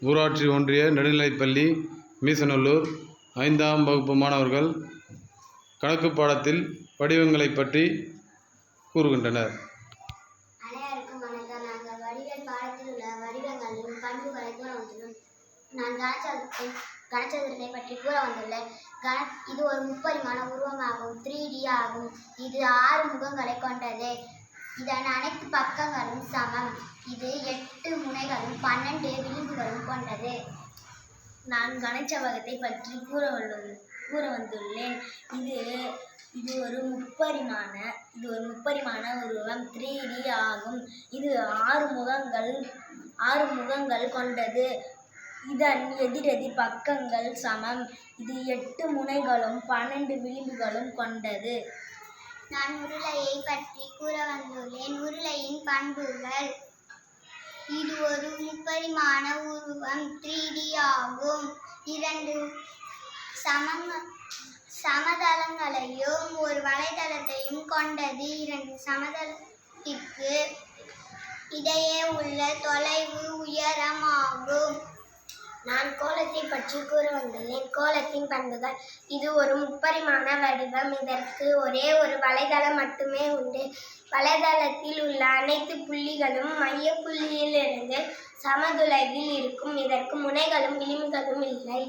ஊராட்சி ஒன்றிய நடுநிலைப்பள்ளி மீசநல்லூர் ஐந்தாம் வகுப்பு மாணவர்கள் கணக்கு பாடத்தில் வடிவங்களைப் பற்றி கூறுகின்றனர். அனைவருக்கும் வணக்கம். நாங்கள் வடிவேல் பாடத்தில் உள்ள வடிவங்களின் பண்புகளை கூற வந்துள்ளோம். நான் கனச்சதுரத்தை கனச்சதுரத்தை பற்றி கூற வந்துள்ளேன். கன இது ஒரு முப்பரிமாண உருவமாகும். த்ரீ டி ஆகும். இது ஆறு முகங்களை கொண்டது. இதன் அனைத்து பக்கங்களும் சமம். இது எட்டு முனைகளும் பன்னெண்டு விளிம்புகளும் கொண்டது நான் கணச்சவகத்தை பற்றி கூற உள்ளது கூற வந்துள்ளேன். இது இது ஒரு முப்பரிமாண இது ஒரு முப்பரிமாண உருவம். த்ரீ டி ஆகும். இது ஆறு முகங்கள் ஆறு முகங்கள் கொண்டது. இதன் எதிரெதிர் பக்கங்கள் சமம். இது எட்டு முனைகளும் பன்னெண்டு விளிம்புகளும் கொண்டது. நான் உருளையை பற்றி கூற வந்துள்ளேன். உருளையின் பண்புகள் முப்பரிமாண உருவம் த்ரீ டி ஆகும். இரண்டு சமங்க சமதளங்களையும் ஒரு வலைதளத்தையும் கொண்டது. இரண்டு சமதளத்திற்கு இடையே உள்ள தொலைவு உயரமாகும். நான் கோலத்தை பற்றி கூற வந்துள்ளேன் கோலத்தின் பண்புகள் இது ஒரு முப்பரிமாண வடிவம். இதற்கு ஒரே ஒரு வலைதளம் மட்டுமே உண்டு. வலைதளத்தில் உள்ள அனைத்து புள்ளிகளும் மைய புள்ளியிலிருந்து சமதுளைவில் இருக்கும். இதற்கு முனைகளும் விளிம்புகளும் இல்லை.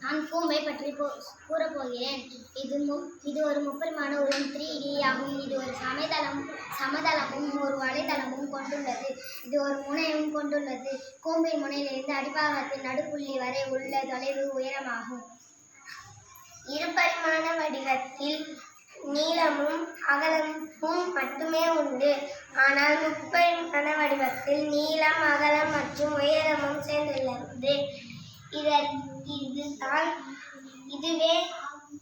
நான் பூமை பற்றி போ கூறப்போகிறேன். இது மு இது ஒரு முப்பரிமாண உருவம். த்ரீ டி ஆகும். சமதளம் சமதளமும் ஒரு வலைதளமும் கொண்டுள்ளது. இது ஒரு முனையும் கொண்டுள்ளது. கூம்பின் முனையிலிருந்து அடிபாகத்தின் நடுப்புள்ளி வரை உள்ள தொலைவு உயரமாகும். இருபரிமாண வடிவத்தில் நீளமும் அகலமும் மட்டுமே உண்டு. ஆனால் முப்பரிமாண வடிவத்தில் நீளம் அகலம் மற்றும் உயரமும் சேர்ந்துள்ளது. இதன் இதுதான் இதுவே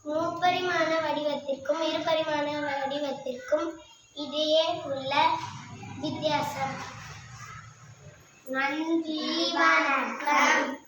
முப்பரிமாண வடிவத்திற்கும் இருபரிமாண வடிவத்திற்கும் இடையே உள்ள வித்தியாசம். நன்றி வணக்கம்.